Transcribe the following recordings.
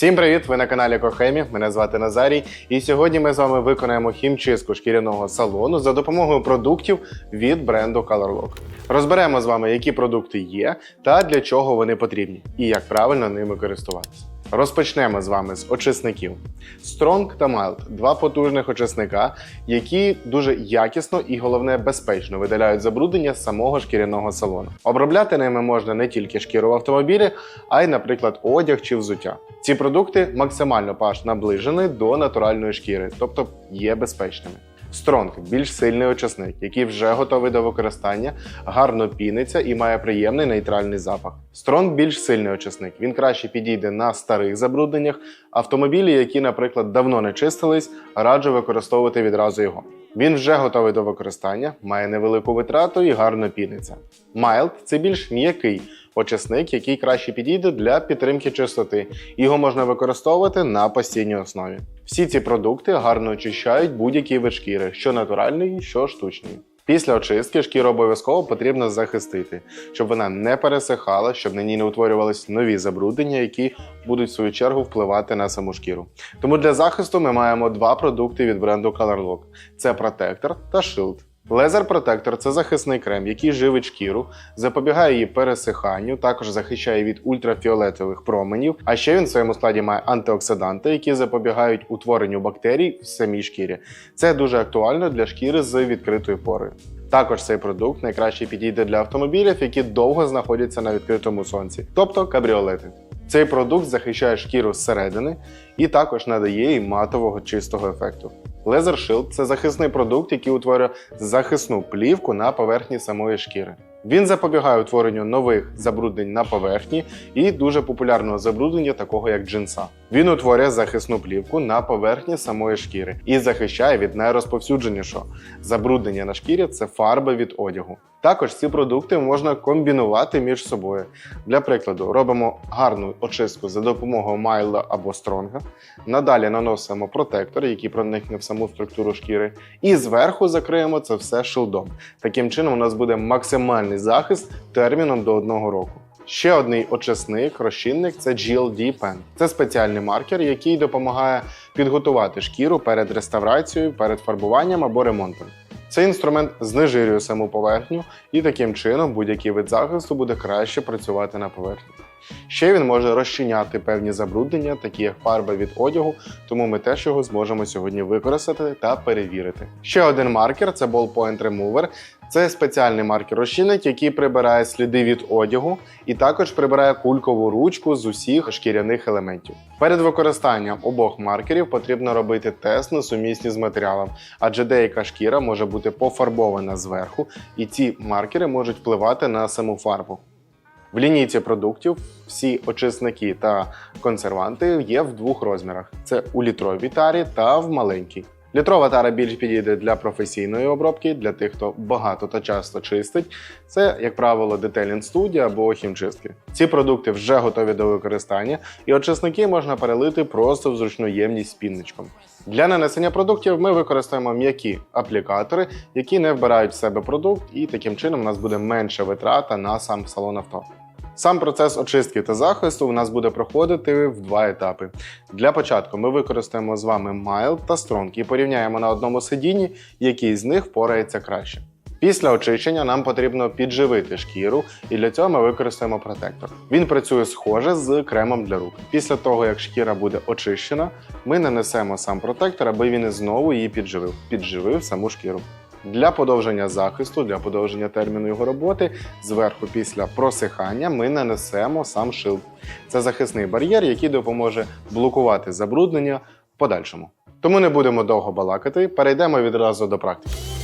Всім привіт! Ви на каналі Кохемі. Мене звати Назарій. І сьогодні ми з вами виконаємо хімчистку шкіряного салону за допомогою продуктів від бренду ColorLock. Розберемо з вами, які продукти є та для чого вони потрібні, і як правильно ними користуватися. Розпочнемо з вами з очисників. Strong та Mild – два потужних очисника, які дуже якісно і головне безпечно видаляють забруднення самого шкіряного салону. Обробляти ними можна не тільки шкіру в автомобілі, а й, наприклад, одяг чи взуття. Ці продукти максимально pH наближені до натуральної шкіри, тобто є безпечними. Стронг більш сильний очисник, який вже готовий до використання, гарно піниться і має приємний нейтральний запах. Стронг більш сильний очисник. Він краще підійде на старих забрудненнях. Автомобілі, які, наприклад, давно не чистились, раджу використовувати відразу його. Він вже готовий до використання, має невелику витрату і гарно піниться. Mild – це більш м'який очисник, який краще підійде для підтримки чистоти. Його можна використовувати на постійній основі. Всі ці продукти гарно очищають будь-які вид що натуральної, що штучної. Після очистки шкіру обов'язково потрібно захистити, щоб вона не пересихала, щоб на ній не утворювались нові забруднення, які будуть в свою чергу впливати на саму шкіру. Тому для захисту ми маємо два продукти від бренду ColorLock: це протектор та Shield. Лезер протектор це захисний крем, який живить шкіру, запобігає її пересиханню, також захищає від ультрафіолетових променів. А ще він в своєму складі має антиоксиданти, які запобігають утворенню бактерій в самій шкірі. Це дуже актуально для шкіри з відкритою порою. Також цей продукт найкраще підійде для автомобілів, які довго знаходяться на відкритому сонці, тобто кабріолети. Цей продукт захищає шкіру зсередини і також надає їй матового чистого ефекту. Laser шилд – це захисний продукт, який утворює захисну плівку на поверхні самої шкіри. Він запобігає утворенню нових забруднень на поверхні і дуже популярного забруднення, такого як джинса. Він утворює захисну плівку на поверхні самої шкіри і захищає від найрозповсюдженішого. Забруднення на шкірі це фарби від одягу. Також ці продукти можна комбінувати між собою. Для прикладу, робимо гарну очистку за допомогою майла або стронга. Надалі наносимо протектор, який проникне в саму структуру шкіри, і зверху закриємо це все шилдом. Таким чином, у нас буде максимальний захист терміном до одного року. Ще одний очисник, розчинник це GLD Pen. Це спеціальний маркер, який допомагає підготувати шкіру перед реставрацією, перед фарбуванням або ремонтом. Цей інструмент знежирює саму поверхню, і таким чином будь-який вид захисту буде краще працювати на поверхні. Ще він може розчиняти певні забруднення, такі як фарба від одягу, тому ми теж його зможемо сьогодні використати та перевірити. Ще один маркер це Ballpoint Remover. Це спеціальний маркер розчинник, який прибирає сліди від одягу і також прибирає кулькову ручку з усіх шкіряних елементів. Перед використанням обох маркерів потрібно робити тест на сумісність з матеріалом, адже деяка шкіра може бути пофарбована зверху, і ці маркери можуть впливати на саму фарбу. В лінійці продуктів всі очисники та консерванти є в двох розмірах: це у літровій тарі та в маленькій. Літрова тара більш підійде для професійної обробки, для тих, хто багато та часто чистить. Це, як правило, детелінг студія або хімчистки. Ці продукти вже готові до використання, і очисники можна перелити просто в зручну ємність з пінничком. Для нанесення продуктів ми використаємо м'які аплікатори, які не вбирають в себе продукт, і таким чином у нас буде менша витрата на сам салон авто. Сам процес очистки та захисту у нас буде проходити в два етапи. Для початку ми використаємо з вами Mild та Strong і порівняємо на одному сидінні, який з них впорається краще. Після очищення нам потрібно підживити шкіру, і для цього ми використаємо протектор. Він працює схоже з кремом для рук. Після того, як шкіра буде очищена, ми нанесемо сам протектор, аби він знову її підживив, підживив саму шкіру. Для подовження захисту, для подовження терміну його роботи, зверху після просихання ми нанесемо сам шилд. Це захисний бар'єр, який допоможе блокувати забруднення в подальшому. Тому не будемо довго балакати, перейдемо відразу до практики.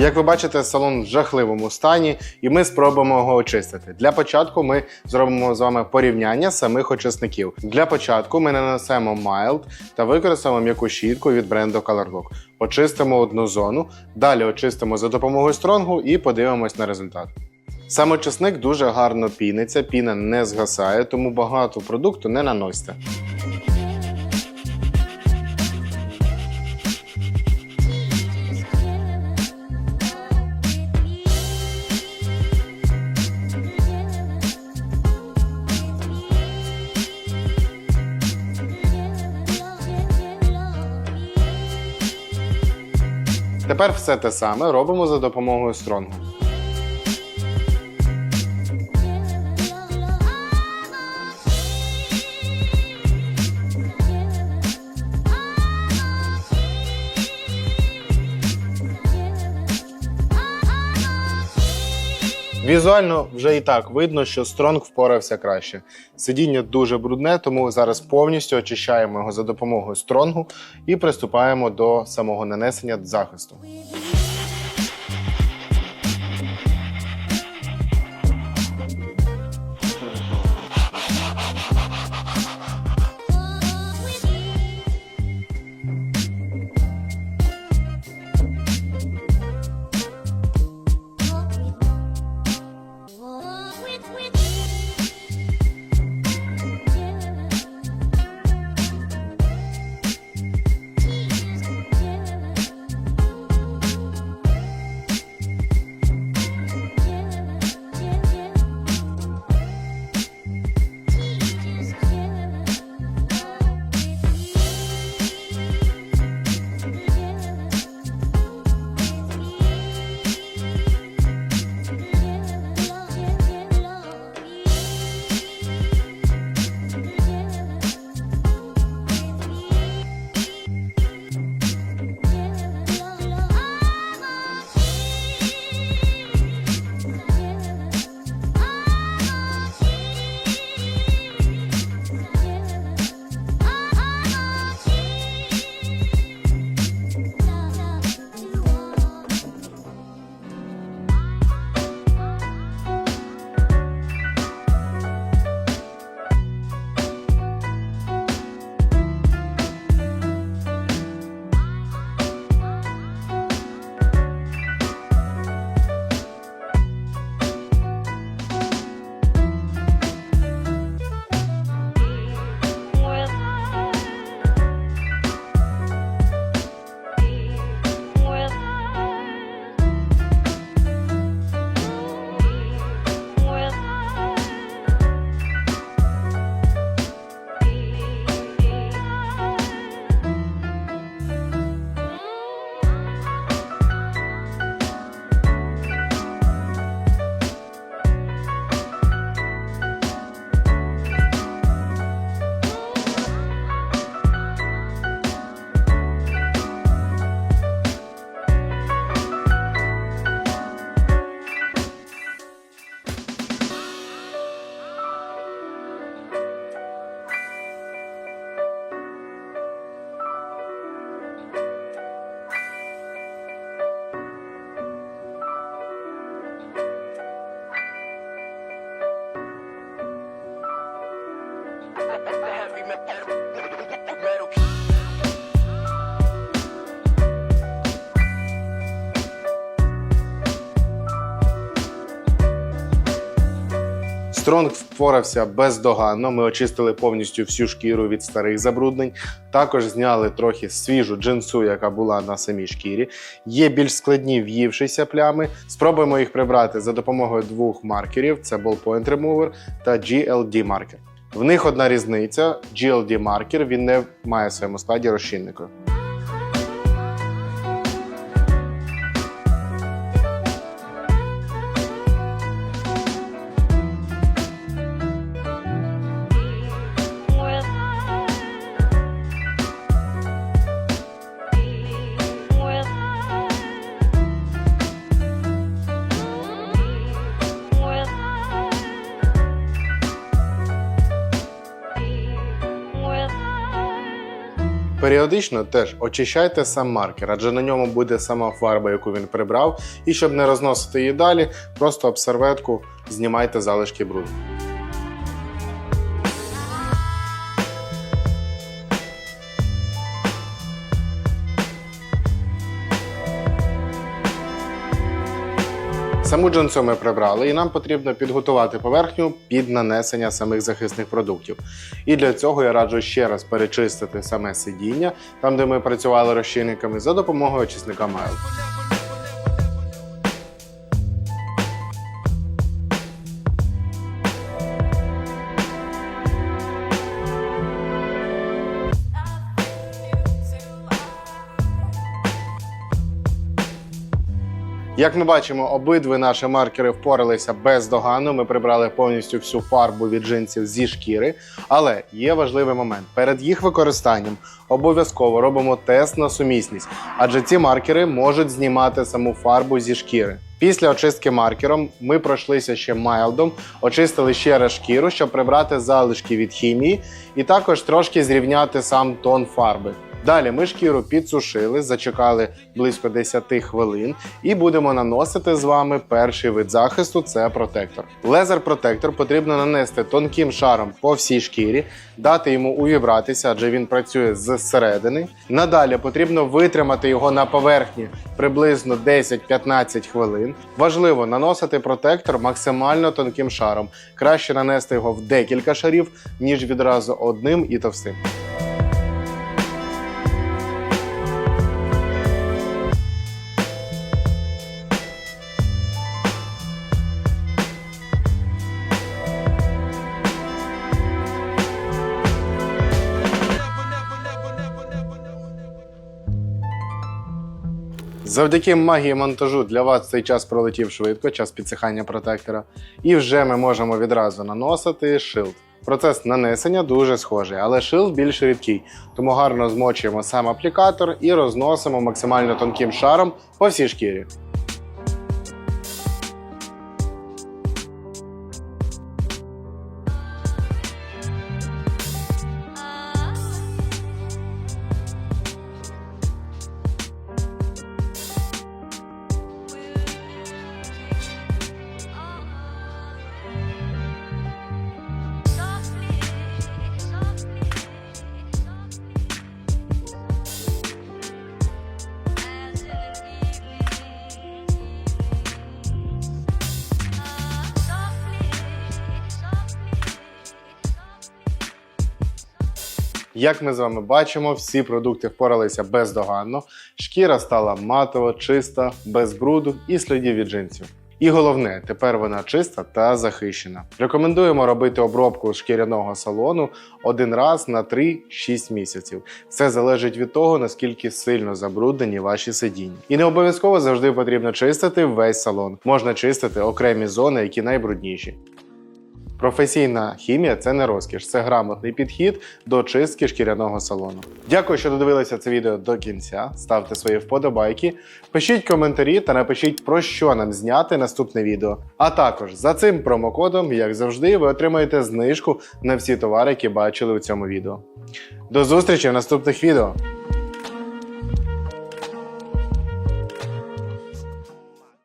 Як ви бачите, салон в жахливому стані, і ми спробуємо його очистити. Для початку ми зробимо з вами порівняння самих очисників. Для початку ми нанесемо Mild та використаємо м'яку щітку від бренду ColorLock. Очистимо одну зону, далі очистимо за допомогою стронгу і подивимось на результат. Сам очисник дуже гарно піниться, піна не згасає, тому багато продукту не наносьте. Тепер все те саме робимо за допомогою стронгу. Візуально вже і так видно, що Стронг впорався краще. Сидіння дуже брудне, тому зараз повністю очищаємо його за допомогою стронгу і приступаємо до самого нанесення захисту. Стронг впорався бездоганно. Ми очистили повністю всю шкіру від старих забруднень. Також зняли трохи свіжу джинсу, яка була на самій шкірі. Є більш складні в'ївшися плями. Спробуємо їх прибрати за допомогою двох маркерів: це Ballpoint Remover та GLD маркер. В них одна різниця: GLD маркер він не має в своєму складі розчинника. Періодично теж очищайте сам маркер, адже на ньому буде сама фарба, яку він прибрав. І щоб не розносити її далі, просто об серветку знімайте залишки бруду. Саму джинсу ми прибрали, і нам потрібно підготувати поверхню під нанесення самих захисних продуктів. І для цього я раджу ще раз перечистити саме сидіння, там де ми працювали розчинниками, за допомогою очисника Майл. Як ми бачимо, обидві наші маркери впоралися бездоганно. Ми прибрали повністю всю фарбу від джинсів зі шкіри. Але є важливий момент: перед їх використанням обов'язково робимо тест на сумісність, адже ці маркери можуть знімати саму фарбу зі шкіри. Після очистки маркером ми пройшлися ще майлдом, очистили ще раз шкіру, щоб прибрати залишки від хімії, і також трошки зрівняти сам тон фарби. Далі ми шкіру підсушили, зачекали близько 10 хвилин і будемо наносити з вами перший вид захисту це протектор. Лезер протектор потрібно нанести тонким шаром по всій шкірі, дати йому увібратися, адже він працює зсередини. Надалі потрібно витримати його на поверхні приблизно 10-15 хвилин. Важливо наносити протектор максимально тонким шаром. Краще нанести його в декілька шарів, ніж відразу одним і товстим. Завдяки магії монтажу для вас цей час пролетів швидко, час підсихання протектора, і вже ми можемо відразу наносити шилд. Процес нанесення дуже схожий, але шилд більш рідкий, тому гарно змочуємо сам аплікатор і розносимо максимально тонким шаром по всій шкірі. Як ми з вами бачимо, всі продукти впоралися бездоганно. Шкіра стала матово, чиста, без бруду і слідів від джинсів. І головне, тепер вона чиста та захищена. Рекомендуємо робити обробку шкіряного салону один раз на 3-6 місяців. Все залежить від того, наскільки сильно забруднені ваші сидіння. І не обов'язково завжди потрібно чистити весь салон. Можна чистити окремі зони, які найбрудніші. Професійна хімія це не розкіш, це грамотний підхід до чистки шкіряного салону. Дякую, що додивилися це відео до кінця. Ставте свої вподобайки, пишіть коментарі та напишіть про що нам зняти наступне відео. А також за цим промокодом, як завжди, ви отримаєте знижку на всі товари, які бачили у цьому відео. До зустрічі в наступних відео!